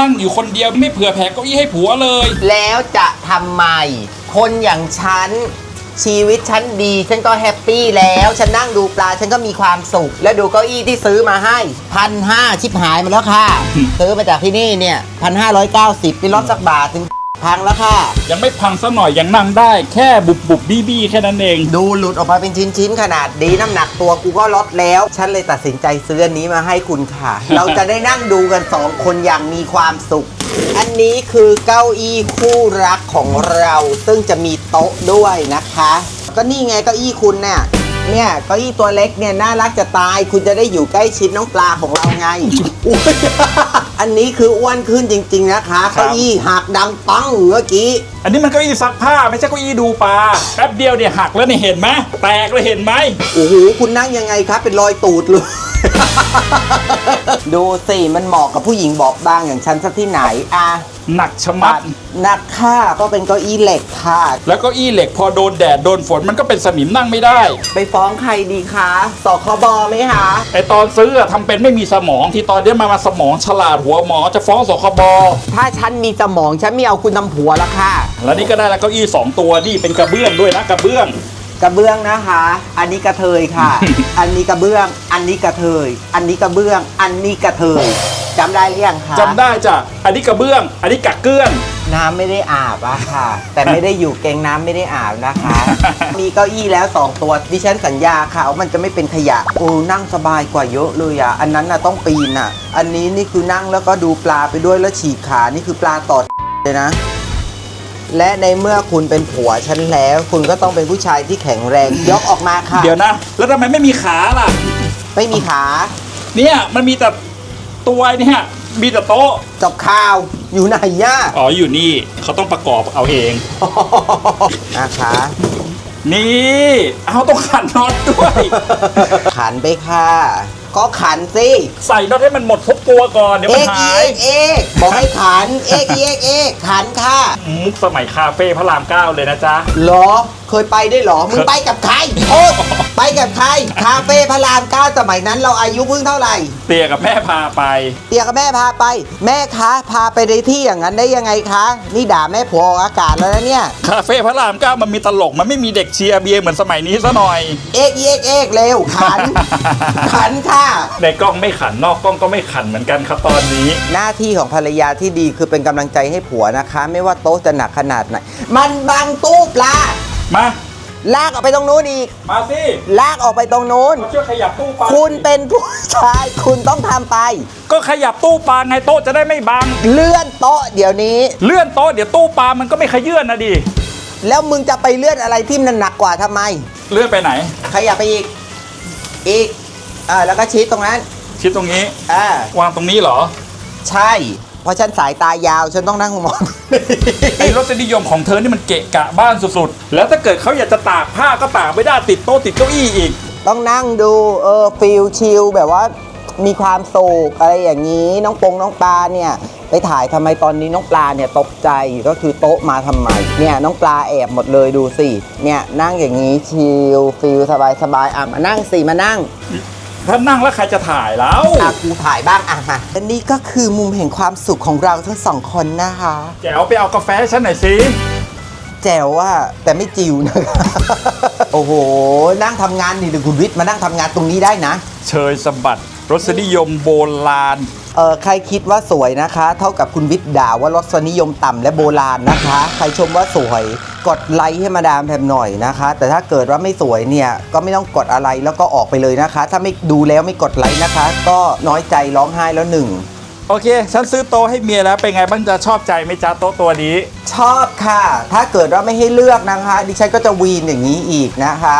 นั่งอยู่คนเดียวไม่เผื่อแผ่เก้าอี้ให้ผัวเลย แล้วจะทำไม คนอย่างฉัน ชีวิตฉันดี ฉันก็แฮปปี้แล้ว ฉันนั่งดูปลา ฉันก็มีความสุข แล้วดูเก้าอี้ที่ซื้อมาให้พันห้าชิบหายมาแล้วค่ะ ซื้อมาจากที่นี่เนี่ยพันห้าร้อยเก้าสิบไปลดสักบาทถึง พังแล้วค่ะ ยังไม่พังซะหน่อยยังนั่งได้แค่บุบบุบบี้บี้แค่นั้นเอง ดูหลุดออกมาเป็นชิ้นๆขนาดดีน้ำหนักตัวกูก็ลดแล้ว ฉันเลยตัดสินใจซื้ออันนี้มาให้คุณค่ะ เราจะได้นั่งดูกันสองคนอย่างมีความสุข อันนี้คือเก้าอี้คู่รักของเรา ซึ่งจะมีโต๊ะด้วยนะคะ ก็นี่ไงเก้าอี้คุณเนี่ย เนี่ยเก้าอี้ตัวเล็กเนี่ยน่ารักจะตาย คุณจะได้อยู่ใกล้ชิดน้องปลาของเราไงอุ๊ยอันนี้คืออ้วนขึ้นจริง ๆนะคะครับเก้าอี้หักดังปังเมื่อกี้ อันนี้มันเก้าอี้ซักผ้าไม่ใช่เก้าอี้ดูปลาแป๊บเดียวเนี่ยหักแล้วเนี่ยเห็นไหมแตกเลยเห็นไหมโอ้โหคุณนั่งยังไงครับเป็นรอยตูดเลย ดูสิมันเหมาะกับผู้หญิงบอบบางอย่างฉันสักที่ไหนอะหนักชะปัมัดดนักค่าก็เป็นเก้าอี้เหล็กค่ะ แล้วเก้าอี้เหล็กพอโดนแดดโดนฝนมันก็เป็นสนิมนั่งไม่ได้ ไปฟ้องใครดีคะสคบไหมคะ ไอตอนซื้ออะทำเป็นไม่มีสมองที่ตอนเนี้ยมามาสมองฉลาดหัวหมอจะฟ้องสคบถ้าฉันมีสมองฉันไม่เอาคุณทำผัวละค่ะ แล้วนี่ก็ได้แล้วเก้าอี้สองตัวนี่เป็นกระเบื้องด้วยนะกระเบื้อง กระเบื้องนะคะ อันนี้กระเทยค่ะ อันนี้กระเบื้อง อันนี้กระเทย อันนี้กระเบื้อง อันนี้กระเทยจำได้หรือยังคะจำได้จ้ะ อันนี้กระเบื้อง อันนี้กักเกื้อน น้ำไม่ได้อาบอะค่ะ แต่ไม่ได้อยู่เกงน้ำไม่ได้อาบนะคะ มีเก้าอี้แล้ว2ตัวดิฉันสัญญาค่ะว่ามันจะไม่เป็นขยะโอ้นั่งสบายกว่าเยอะเลยอะอันนั้นน่ะต้องปีนอะอันนี้นี่คือนั่งแล้วก็ดูปลาไปด้วยแล้วฉีกขานี่คือปลาตอดเลยนะ และในเมื่อคุณเป็นผัวฉันแล้ว คุณก็ต้องเป็นผู้ชายที่แข็งแรง ยกออกมาค่ะ เดี๋ยวนะ แล้วทำไมไม่มีขาล่ะ ไม่มีขาเนี่ยมันมีแต่ตัวเนี่ยมีแต่โต๊ะกับข้าวอยู่ไหนย่าอ๋ออยู่นี่เขาต้องประกอบเอาเอง นะคะ นี่ เอาต้องขันน็อตด้วย ขันไปค่ะ ก็ขันสิใส่น็อตให้มันหมดทุกตัวก่อนเดี๋ยวเอมันกหาเอย กเอกบอกให้ขันเอกเอกเอกขันค่ะมุกสมัยคาเฟ่พระรามเก้าเลยนะจ๊ะ เหรอเคยไปได้วยเหรอมึงไปกับใครโอ๊ย ไปกับใคร คาเฟ่พระรามเก้าสมัยนั้นเราอายุเพิ่งเท่าไหร่ เตียกับแม่พาไป เตียกับแม่พาไป แม่คะ พาไปในที่อย่างนั้นได้ยังไงคะ นี่ด่าแม่ผัวออกอากาศแล้วนะเนี่ย คาเฟ่พระรามเก้ามันมีตลก มันไม่มีเด็กเชียร์เบียร์เหมือนสมัยนี้ซะหน่อย เอกเอกเอกเร็วขัน ขันค่ะ ในกล้องไม่ขันนอกกล้องก็ไม่ขันเหมือนกันครับตอนนี้ หน้าที่ของภรรยาที่ดีคือเป็นกำลังใจให้ผัวนะคะ ไม่ว่าโต๊ะจะหนักขนาดไหน มันบังตู้ปลามา ลากออกไปตรงนู้นอีก มาสิลากออกไปตรงนู้น มาช่วยขยับตู้ปลาคุณเป็นผู้ชายคุณต้องทำไป ก็ขยับตู้ปลาไงโต๊ะจะได้ไม่บัง เลื่อนโต๊ะเดี๋ยวนี้ เลื่อนโต๊ะเดี๋ยวตู้ปลามันก็ไม่ขยื่นนะดิแล้วมึงจะไปเลื่อนอะไรที่มันหนักกว่าทำไม เลื่อนไปไหน ขยับไปอีก อีก อ่า แล้วก็ชี้ตรงนั้น ชิดตรงนี้ อ่า วางตรงนี้เหรอ ใช่ เพราะฉันสายตายาวฉันต้องนั่งมอง ไอ้รสนิยมของเธอนี่มันเกะกะบ้านสุดๆ แล้วถ้าเกิดเขาอยากจะตากผ้าก็ตากไม่ได้ติดโต๊ะติดเก้าอี้อีก ต้องนั่งดูเออฟิลชิลแบบว่ามีความสุขอะไรอย่างนี้ น้องปงน้องปลาเนี่ยไปถ่ายทำไมตอนนี้น้องปลาเนี่ยตกใจก็คือโต๊ะมาทำไมเนี่ยน้องปลาแอบหมดเลยดูสิเนี่ยนั่งอย่างนี้ชิลฟิลสบายสบายๆอะมานั่งสิมานั่ง ถ้านั่งแล้วใครจะถ่ายแล้ว อะกูถ่ายบ้างอะมาอันนี้ก็คือมุมแห่งความสุขของเราทั้งสองคนนะคะ แจ๋วไปเอากาแฟให้ฉันหน่อยสิแจ๋วว่าแต่ไม่จิวนะคะ โอ้โห นั่งทำงานนี่เดี๋ยวคุณวิทย์มานั่งทำงานตรงนี้ได้นะ เชยสะบัดรสนิยมโบราณ เออใครคิดว่าสวยนะคะ เท่ากับคุณวิทย์ด่าว่ารสนิยมต่ำและโบราณนะคะ ใครชมว่าสวย กดไลค์ให้มาดามแพมหน่อยนะคะ แต่ถ้าเกิดว่าไม่สวยเนี่ยก็ไม่ต้องกดอะไรแล้วก็ออกไปเลยนะคะ ถ้าไม่ดูแล้วไม่กดไลค์นะคะ ก็น้อยใจร้องไห้แล้วหนึ่งโอเค ฉันซื้อโต๊ะให้เมียแล้ว เป็นไงบ้างจะชอบใจไหมจ๊ะโต๊ะตัวนี้ ชอบค่ะ ถ้าเกิดว่าไม่ให้เลือกนะคะ ดิฉันก็จะวีนอย่างนี้อีกนะคะ